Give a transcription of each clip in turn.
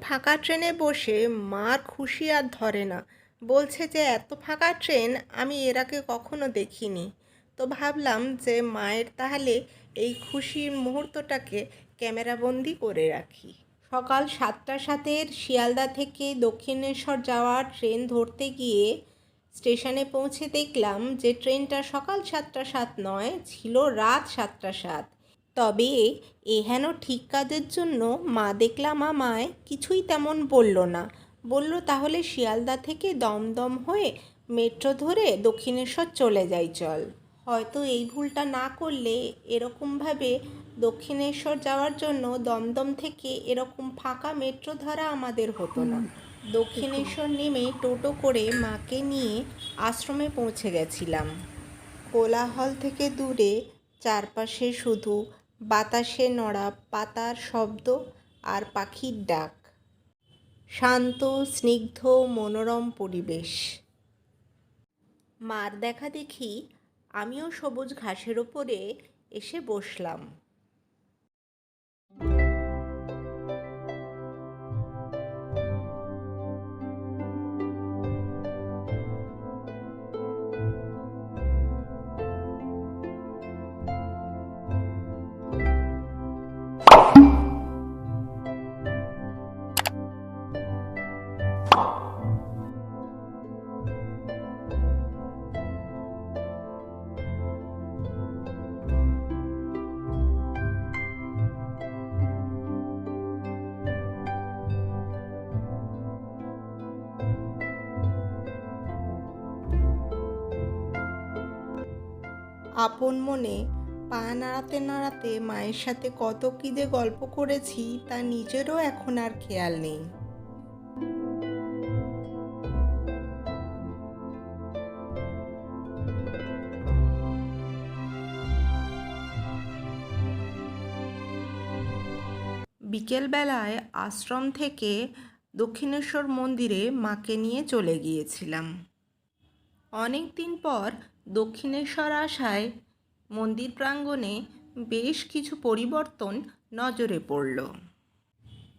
ফাঁকা ট্রেনে বসে মার খুশি আর ধরে না। বলছে যে, এত ফাঁকা ট্রেন আমি এর আগে কখনো দেখিনি। তো ভাবলাম যে, মায়ের তাহলে এই খুশির মুহূর্তটাকে ক্যামেরাবন্দি করে রাখি। সকাল সাতটা সাতের শিয়ালদা থেকে দক্ষিণেশ্বর যাওয়ার ট্রেন ধরতে গিয়ে স্টেশনে পৌঁছে দেখলাম যে, ট্রেনটা সকাল সাতটা সাত নয়, ছিল রাত সাতটা সাত। তবে এহেন ঠিক কাজের জন্য মা দেখলাম আমায় কিছুই তেমন বলল না। বলল, তাহলে শিয়ালদা থেকে দমদম হয়ে মেট্রো ধরে দক্ষিণেশ্বর চলে যাই, চল। হয়তো এই ভুলটা না করলে এরকমভাবে দক্ষিণেশ্বর যাওয়ার জন্য দমদম থেকে এরকম ফাঁকা মেট্রো ধরা আমাদের হতো না। দক্ষিণেশ্বর নেমে টোটো করে মাকে নিয়ে আশ্রমে পৌঁছে গেছিলাম। কোলাহল থেকে দূরে চারপাশে শুধু বাতাসে নড়া পাতার শব্দ আর পাখির ডাক। শান্ত, স্নিগ্ধ, মনোরম পরিবেশ। মার দেখা দেখি আমিও সবুজ ঘাসের ওপরে এসে বসলাম। আপন মনে পা নাড়াতে নাড়াতে মায়ের সাথে কত কী গল্প করেছি, তা নিজেরও এখন আর খেয়াল নেই। বিকেলবেলায় আশ্রম থেকে দক্ষিণেশ্বর মন্দিরে মাকে নিয়ে চলে গিয়েছিলাম। অনেক দিন পর দক্ষিণেশ্বর আসায় মন্দির প্রাঙ্গণে বেশ কিছু পরিবর্তন নজরে পড়ল।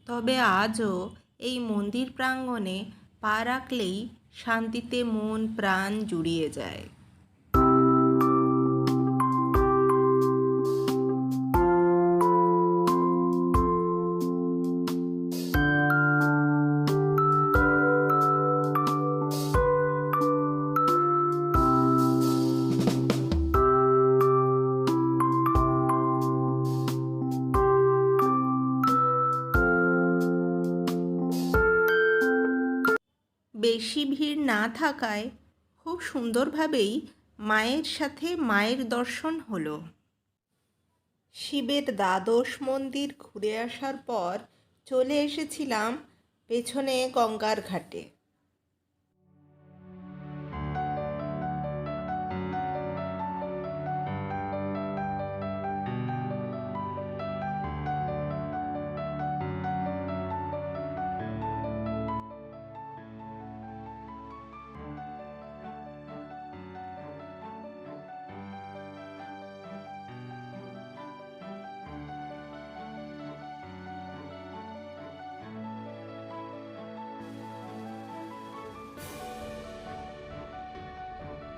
তবে আজও এই মন্দির প্রাঙ্গণে পা রাখলেই শান্তিতে মন প্রাণ জুড়িয়ে যায়। বেশি ভিড় না থাকায় খুব সুন্দরভাবেই মায়ের সাথে মায়ের দর্শন হলো। শিবের দ্বাদশ মন্দির ঘুরে আসার পর চলে এসেছিলাম পেছনে গঙ্গার ঘাটে।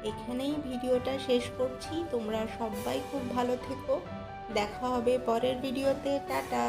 এখানেই ভিডিওটা শেষ করছি। তোমরা সবাই খুব ভালো থেকো। দেখা হবে পরের ভিডিওতে। টাটা।